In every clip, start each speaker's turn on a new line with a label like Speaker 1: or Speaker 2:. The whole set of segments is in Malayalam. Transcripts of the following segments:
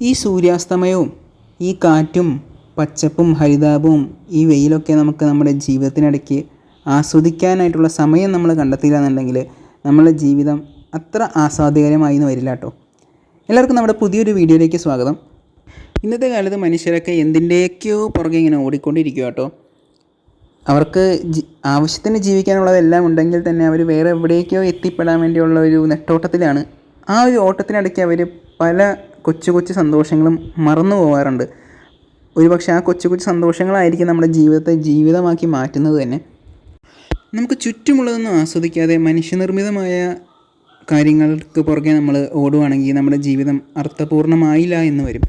Speaker 1: ഈ സൂര്യാസ്തമയവും ഈ കാറ്റും പച്ചപ്പും ഹരിതാപവും ഈ വെയിലൊക്കെ നമുക്ക് നമ്മുടെ ജീവിതത്തിനിടയ്ക്ക് ആസ്വദിക്കാനായിട്ടുള്ള സമയം നമ്മൾ കണ്ടെത്തിയില്ല എന്നുണ്ടെങ്കിൽ നമ്മളെ ജീവിതം അത്ര ആസ്വാദ്യകരമായി എന്ന് വരില്ല കേട്ടോ. എല്ലാവർക്കും നമ്മുടെ പുതിയൊരു വീഡിയോയിലേക്ക് സ്വാഗതം. ഇന്നത്തെ കാലത്ത് മനുഷ്യരൊക്കെ എന്തിന്റെയൊക്കെയോ പുറകെ ഇങ്ങനെ ഓടിക്കൊണ്ടിരിക്കുക കേട്ടോ. അവർക്ക് ആവശ്യത്തിന് ജീവിക്കാനുള്ളതെല്ലാം ഉണ്ടെങ്കിൽ തന്നെ അവർ വേറെ എവിടേക്കോ എത്തിപ്പെടാൻ വേണ്ടിയുള്ള ഒരു നെട്ടോട്ടത്തിലാണ്. ആ ഒരു ഓട്ടത്തിനിടയ്ക്ക് അവർ പല കൊച്ചു കൊച്ചു സന്തോഷങ്ങളും മറന്നു പോകാറുണ്ട് ഒരുപക്ഷെ ആ കൊച്ചു കൊച്ചു സന്തോഷങ്ങളായിരിക്കും നമ്മുടെ ജീവിതത്തെ ജീവിതമാക്കി മാറ്റുന്നത് തന്നെ. നമുക്ക് ചുറ്റുമുള്ളതൊന്നും ആസ്വദിക്കാതെ മനുഷ്യനിർമ്മിതമായ കാര്യങ്ങൾക്ക് പുറകെ നമ്മൾ ഓടുവാണെങ്കിൽ നമ്മുടെ ജീവിതം അർത്ഥപൂർണമായില്ല എന്ന് വരും.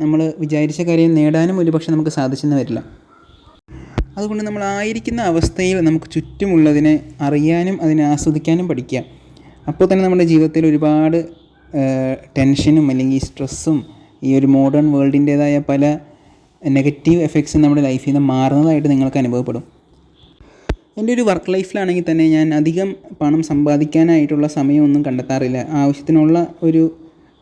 Speaker 1: നമ്മൾ വിചാരിച്ച കാര്യം നേടാനും ഒരുപക്ഷെ നമുക്ക് സാധിച്ചെന്ന് വരില്ല. അതുകൊണ്ട് നമ്മൾ ആയിരിക്കുന്ന അവസ്ഥയിൽ നമുക്ക് ചുറ്റുമുള്ളതിനെ അറിയാനും അതിനെ ആസ്വദിക്കാനും പഠിക്കുക. അപ്പോൾ തന്നെ നമ്മുടെ ജീവിതത്തിൽ ഒരുപാട് ടെൻഷനും അല്ലെങ്കിൽ സ്ട്രെസ്സും ഈ ഒരു മോഡേൺ വേൾഡിന്റേതായ പല നെഗറ്റീവ് എഫക്ട്സും നമ്മുടെ ലൈഫിൽ നിന്ന് മാറുന്നതായിട്ട് നിങ്ങൾക്ക് അനുഭവപ്പെടും. എന്റെ ഒരു വർക്ക് ലൈഫിലാണെങ്കിൽ തന്നെ ഞാൻ അധികം പണം സമ്പാദിക്കാനായിട്ടുള്ള സമയമൊന്നും കണ്ടെത്താറില്ല. ആവശ്യത്തിനുള്ള ഒരു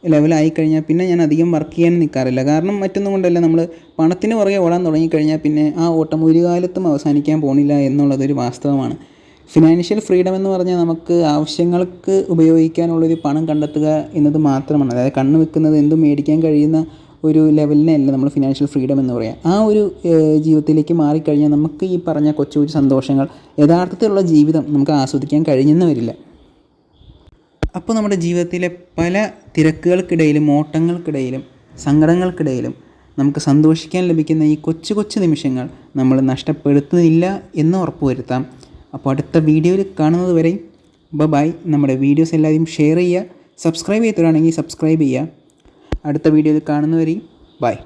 Speaker 1: ലെവലായി കഴിഞ്ഞാൽ പിന്നെ ഞാൻ അധികം വർക്ക് ചെയ്യാൻ നിൽക്കാറില്ല കാരണം മറ്റൊന്നും കൊണ്ടല്ല നമ്മൾ പണത്തിന് പുറകെ ഓടാൻ തുടങ്ങിക്കഴിഞ്ഞാൽ പിന്നെ ആ ഓട്ടം ഒരു കാലത്തും അവസാനിക്കാൻ പോണില്ല എന്നുള്ളതൊരു വാസ്തവമാണ്. ഫിനാൻഷ്യൽ ഫ്രീഡം എന്ന് പറഞ്ഞാൽ നമുക്ക് ആവശ്യങ്ങൾക്ക് ഉപയോഗിക്കാനുള്ളൊരു പണം കണ്ടെത്തുക എന്നത് മാത്രമാണ്. അതായത് കണ്ണ് വെക്കുന്നത് എന്തും മേടിക്കാൻ കഴിയുന്ന ഒരു ലെവലിനെ അല്ല നമ്മൾ ഫിനാൻഷ്യൽ ഫ്രീഡം എന്ന് പറയാം. ആ ഒരു ജീവിതത്തിലേക്ക് മാറിക്കഴിഞ്ഞാൽ നമുക്ക് ഈ പറഞ്ഞ കൊച്ചു കൊച്ചു സന്തോഷങ്ങൾ യഥാർത്ഥത്തിലുള്ള ജീവിതം നമുക്ക് ആസ്വദിക്കാൻ കഴിഞ്ഞെന്ന് വരില്ല അപ്പോൾ നമ്മുടെ ജീവിതത്തിലെ പല തിരക്കുകൾക്കിടയിലും ഓട്ടങ്ങൾക്കിടയിലും സങ്കടങ്ങൾക്കിടയിലും നമുക്ക് സന്തോഷിക്കാൻ ലഭിക്കുന്ന ഈ കൊച്ചു കൊച്ചു നിമിഷങ്ങൾ നമ്മൾ നഷ്ടപ്പെടുത്തുന്നില്ല എന്ന് ഉറപ്പുവരുത്താം. അപ്പോൾ അടുത്ത വീഡിയോയിൽ കാണുന്നത് വരെ ബൈ. നമ്മുടെ വീഡിയോസ് എല്ലാവരും ഷെയർ ചെയ്യുക സബ്സ്ക്രൈബ് ചെയ്തവരാണെങ്കിൽ സബ്സ്ക്രൈബ് ചെയ്യുക. അടുത്ത വീഡിയോയിൽ കാണുന്നവരെയും ബൈ.